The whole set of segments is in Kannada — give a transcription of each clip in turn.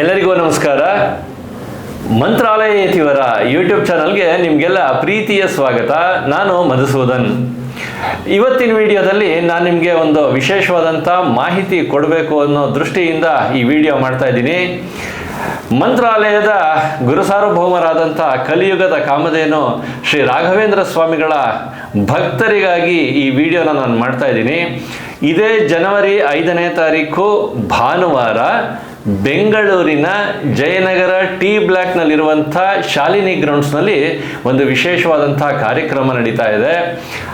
ಎಲ್ಲರಿಗೂ ನಮಸ್ಕಾರ. ಮಂತ್ರಾಲಯ ಯತಿವರ ಯೂಟ್ಯೂಬ್ ಚಾನಲ್ಗೆ ನಿಮಗೆಲ್ಲ ಪ್ರೀತಿಯ ಸ್ವಾಗತ. ನಾನು ಮಧುಸೂದನ್. ಇವತ್ತಿನ ವಿಡಿಯೋದಲ್ಲಿ ನಾನು ನಿಮಗೆ ಒಂದು ವಿಶೇಷವಾದಂಥ ಮಾಹಿತಿ ಕೊಡಬೇಕು ಅನ್ನೋ ದೃಷ್ಟಿಯಿಂದ ಈ ವಿಡಿಯೋ ಮಾಡ್ತಾ ಇದ್ದೀನಿ. ಮಂತ್ರಾಲಯದ ಗುರುಸಾರ್ವಭೌಮರಾದಂಥ ಕಲಿಯುಗದ ಕಾಮಧೇನು ಶ್ರೀ ರಾಘವೇಂದ್ರ ಸ್ವಾಮಿಗಳ ಭಕ್ತರಿಗಾಗಿ ಈ ವಿಡಿಯೋನ ನಾನು ಮಾಡ್ತಾ ಇದ್ದೀನಿ. ಇದೇ ಜನವರಿ ಐದನೇ ತಾರೀಕು ಭಾನುವಾರ ಬೆಂಗಳೂರಿನ ಜಯನಗರ ಟಿ ಬ್ಲ್ಯಾಕ್ನಲ್ಲಿರುವಂಥ ಶಾಲಿನಿ ಗ್ರೌಂಡ್ಸ್ನಲ್ಲಿ ಒಂದು ವಿಶೇಷವಾದಂಥ ಕಾರ್ಯಕ್ರಮ ನಡೀತಾ ಇದೆ.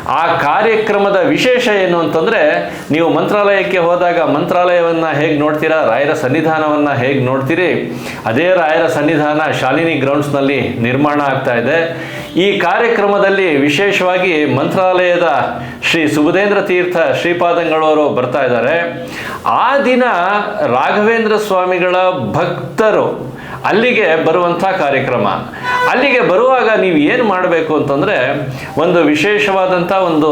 ಆ ಕಾರ್ಯಕ್ರಮದ ವಿಶೇಷ ಏನು ಅಂತಂದರೆ, ನೀವು ಮಂತ್ರಾಲಯಕ್ಕೆ ಹೋದಾಗ ಮಂತ್ರಾಲಯವನ್ನು ಹೇಗೆ ನೋಡ್ತೀರಾ, ರಾಯರ ಸನ್ನಿಧಾನವನ್ನು ಹೇಗೆ ನೋಡ್ತೀರಿ, ಅದೇ ರಾಯರ ಸನ್ನಿಧಾನ ಶಾಲಿನಿ ಗ್ರೌಂಡ್ಸ್ನಲ್ಲಿ ನಿರ್ಮಾಣ ಆಗ್ತಾ ಇದೆ. ಈ ಕಾರ್ಯಕ್ರಮದಲ್ಲಿ ವಿಶೇಷವಾಗಿ ಮಂತ್ರಾಲಯದ ಶ್ರೀ ಸುಬುಧೇಂದ್ರ ತೀರ್ಥ ಶ್ರೀಪಾದಂಗಳವರು ಬರ್ತಾ ಇದ್ದಾರೆ. ಆ ದಿನ ರಾಘವೇಂದ್ರ ಸ್ವಾಮಿಗಳ ಭಕ್ತರು ಅಲ್ಲಿಗೆ ಬರುವಂಥ ಕಾರ್ಯಕ್ರಮ. ಅಲ್ಲಿಗೆ ಬರುವಾಗ ನೀವು ಏನು ಮಾಡಬೇಕು ಅಂತಂದರೆ ಒಂದು ವಿಶೇಷವಾದಂಥ ಒಂದು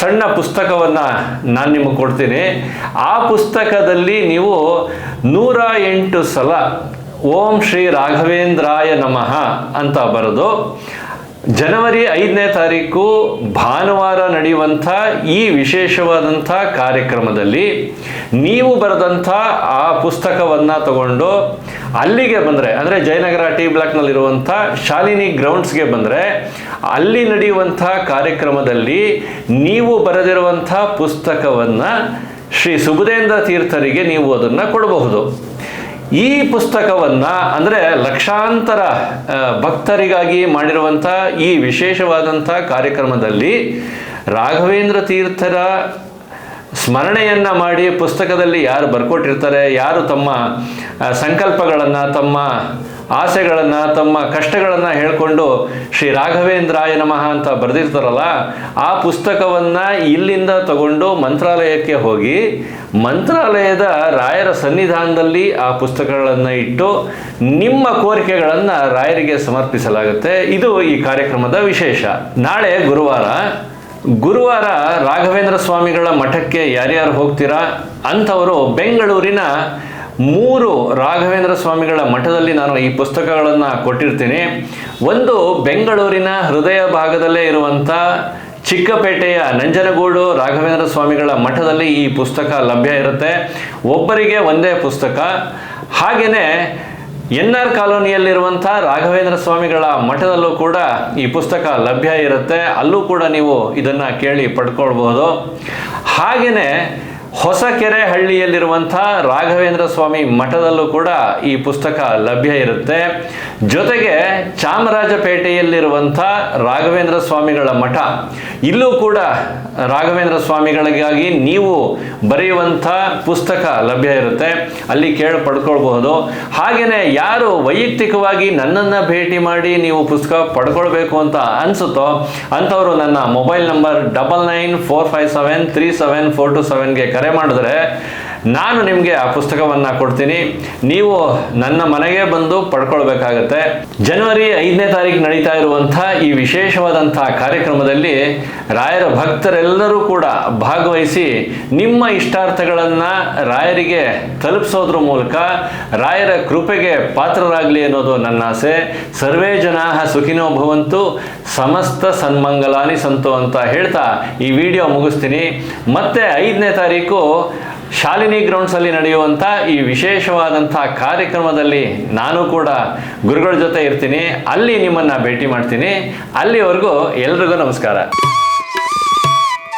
ಸಣ್ಣ ಪುಸ್ತಕವನ್ನು ನಾನು ನಿಮಗೆ ಕೊಡ್ತೀನಿ. ಆ ಪುಸ್ತಕದಲ್ಲಿ ನೀವು ನೂರ ಎಂಟು ಸಲ ಓಂ ಶ್ರೀ ರಾಘವೇಂದ್ರಾಯ ನಮಃ ಅಂತ ಬರೆದು ಜನವರಿ ಐದನೇ ತಾರೀಕು ಭಾನುವಾರ ನಡೆಯುವಂಥ ಈ ವಿಶೇಷವಾದಂಥ ಕಾರ್ಯಕ್ರಮದಲ್ಲಿ ನೀವು ಬರೆದಂಥ ಆ ಪುಸ್ತಕವನ್ನು ತಗೊಂಡು ಅಲ್ಲಿಗೆ ಬಂದರೆ, ಅಂದರೆ ಜಯನಗರ ಟಿ ಬ್ಲಾಕ್ನಲ್ಲಿರುವಂಥ ಶಾಲಿನಿ ಗ್ರೌಂಡ್ಸ್ಗೆ ಬಂದರೆ, ಅಲ್ಲಿ ನಡೆಯುವಂಥ ಕಾರ್ಯಕ್ರಮದಲ್ಲಿ ನೀವು ಬರೆದಿರುವಂಥ ಪುಸ್ತಕವನ್ನು ಶ್ರೀ ಸುಬುಧೇಂದ್ರ ತೀರ್ಥರಿಗೆ ನೀವು ಅದನ್ನು ಕೊಡಬಹುದು. ಈ ಪುಸ್ತಕವನ್ನು ಅಂದರೆ ಲಕ್ಷಾಂತರ ಭಕ್ತರಿಗಾಗಿ ಮಾಡಿರುವಂಥ ಈ ವಿಶೇಷವಾದಂಥ ಕಾರ್ಯಕ್ರಮದಲ್ಲಿ ರಾಘವೇಂದ್ರ ತೀರ್ಥರ ಸ್ಮರಣೆಯನ್ನು ಮಾಡಿ ಪುಸ್ತಕದಲ್ಲಿ ಯಾರು ಬರ್ಕೊಟ್ಟಿರ್ತಾರೆ, ಯಾರು ತಮ್ಮ ಸಂಕಲ್ಪಗಳನ್ನು ತಮ್ಮ ಆಸೆಗಳನ್ನು, ತಮ್ಮ ಕಷ್ಟಗಳನ್ನು ಹೇಳಿಕೊಂಡು ಶ್ರೀ ರಾಘವೇಂದ್ರಾಯ ನಮಃ ಅಂತ ಬರೆದಿರ್ತಾರಲ್ಲ, ಆ ಪುಸ್ತಕವನ್ನು ಇಲ್ಲಿಂದ ತಗೊಂಡು ಮಂತ್ರಾಲಯಕ್ಕೆ ಹೋಗಿ, ಮಂತ್ರಾಲಯದ ರಾಯರ ಸನ್ನಿಧಾನದಲ್ಲಿ ಆ ಪುಸ್ತಕಗಳನ್ನು ಇಟ್ಟು ನಿಮ್ಮ ಕೋರಿಕೆಗಳನ್ನು ರಾಯರಿಗೆ ಸಮರ್ಪಿಸಲಾಗುತ್ತೆ. ಇದು ಈ ಕಾರ್ಯಕ್ರಮದ ವಿಶೇಷ. ನಾಳೆ ಗುರುವಾರ ಗುರುವಾರ ರಾಘವೇಂದ್ರ ಸ್ವಾಮಿಗಳ ಮಠಕ್ಕೆ ಯಾರ್ಯಾರು ಹೋಗ್ತೀರಾ? ಅಂಥವರು ಬೆಂಗಳೂರಿನ ಮೂರು ರಾಘವೇಂದ್ರ ಸ್ವಾಮಿಗಳ ಮಠದಲ್ಲಿ ನಾನು ಈ ಪುಸ್ತಕಗಳನ್ನು ಕೊಟ್ಟಿರ್ತೀನಿ. ಒಂದು ಬೆಂಗಳೂರಿನ ಹೃದಯ ಭಾಗದಲ್ಲೇ ಇರುವಂಥ ಚಿಕ್ಕಪೇಟೆಯ ನಂಜನಗೂಡು ರಾಘವೇಂದ್ರ ಸ್ವಾಮಿಗಳ ಮಠದಲ್ಲಿ ಈ ಪುಸ್ತಕ ಲಭ್ಯ ಇರುತ್ತೆ. ಒಬ್ಬರಿಗೆ ಒಂದೇ ಪುಸ್ತಕ. ಹಾಗೆಯೇ ಎನ್ ಆರ್ ಕಾಲೋನಿಯಲ್ಲಿರುವಂಥ ರಾಘವೇಂದ್ರ ಸ್ವಾಮಿಗಳ ಮಠದಲ್ಲೂ ಕೂಡ ಈ ಪುಸ್ತಕ ಲಭ್ಯ ಇರುತ್ತೆ. ಅಲ್ಲೂ ಕೂಡ ನೀವು ಇದನ್ನು ಕೇಳಿ ಪಡ್ಕೊಳ್ಬಹುದು. ಹಾಗೆಯೇ ಹೊಸಕೆರೆ ಹಳ್ಳಿಯಲ್ಲಿರುವಂಥ ರಾಘವೇಂದ್ರ ಸ್ವಾಮಿ ಮಠದಲ್ಲೂ ಕೂಡ ಈ ಪುಸ್ತಕ ಲಭ್ಯ ಇರುತ್ತೆ. ಜೊತೆಗೆ ಚಾಮರಾಜಪೇಟೆಯಲ್ಲಿರುವಂಥ ರಾಘವೇಂದ್ರ ಸ್ವಾಮಿಗಳ ಮಠ, ಇಲ್ಲೂ ಕೂಡ ರಾಘವೇಂದ್ರ ಸ್ವಾಮಿಗಳಿಗಾಗಿ ನೀವು ಬರೆಯುವಂಥ ಪುಸ್ತಕ ಲಭ್ಯ ಇರುತ್ತೆ. ಅಲ್ಲಿ ಕೇಳಿ ಪಡ್ಕೊಳ್ಬಹುದು. ಹಾಗೆಯೇ ಯಾರು ವೈಯಕ್ತಿಕವಾಗಿ ನನ್ನನ್ನು ಭೇಟಿ ಮಾಡಿ ನೀವು ಪುಸ್ತಕ ಪಡ್ಕೊಳ್ಬೇಕು ಅಂತ ಅನಿಸುತ್ತೋ ಅಂಥವರು ನನ್ನ mobile number double nine four five seven three seven four two ಸೆವೆನ್ಗೆ கரைமாண்டத்தில் ನಾನು ನಿಮಗೆ ಆ ಪುಸ್ತಕವನ್ನು ಕೊಡ್ತೀನಿ. ನೀವು ನನ್ನ ಮನೆಗೆ ಬಂದು ಪಡ್ಕೊಳ್ಬೇಕಾಗತ್ತೆ. ಜನವರಿ ಐದನೇ ತಾರೀಕು ನಡೀತಾ ಇರುವಂಥ ಈ ವಿಶೇಷವಾದಂತಹ ಕಾರ್ಯಕ್ರಮದಲ್ಲಿ ರಾಯರ ಭಕ್ತರೆಲ್ಲರೂ ಕೂಡ ಭಾಗವಹಿಸಿ ನಿಮ್ಮ ಇಷ್ಟಾರ್ಥಗಳನ್ನು ರಾಯರಿಗೆ ತಲುಪಿಸೋದ್ರ ಮೂಲಕ ರಾಯರ ಕೃಪೆಗೆ ಪಾತ್ರರಾಗಲಿ ಅನ್ನೋದು ನನ್ನ ಆಸೆ. ಸರ್ವೇ ಜನಾ ಸುಖಿನೋ ಭವಂತು, ಸಮಸ್ತ ಸನ್ಮಂಗಲಾನಿ ಸಂತು ಅಂತ ಹೇಳ್ತಾ ಈ ವಿಡಿಯೋ ಮುಗಿಸ್ತೀನಿ. ಮತ್ತೆ ಐದನೇ ತಾರೀಕು ಶಾಲಿನಿ ಗ್ರೌಂಡ್ಸಲ್ಲಿ ನಡೆಯುವಂಥ ಈ ವಿಶೇಷವಾದಂಥ ಕಾರ್ಯಕ್ರಮದಲ್ಲಿ ನಾನು ಕೂಡ ಗುರುಗಳ ಜೊತೆ ಇರ್ತೀನಿ. ಅಲ್ಲಿ ನಿಮ್ಮನ್ನು ಭೇಟಿ ಮಾಡ್ತೀನಿ. ಅಲ್ಲಿವರೆಗೂ ಎಲ್ರಿಗೂ ನಮಸ್ಕಾರ.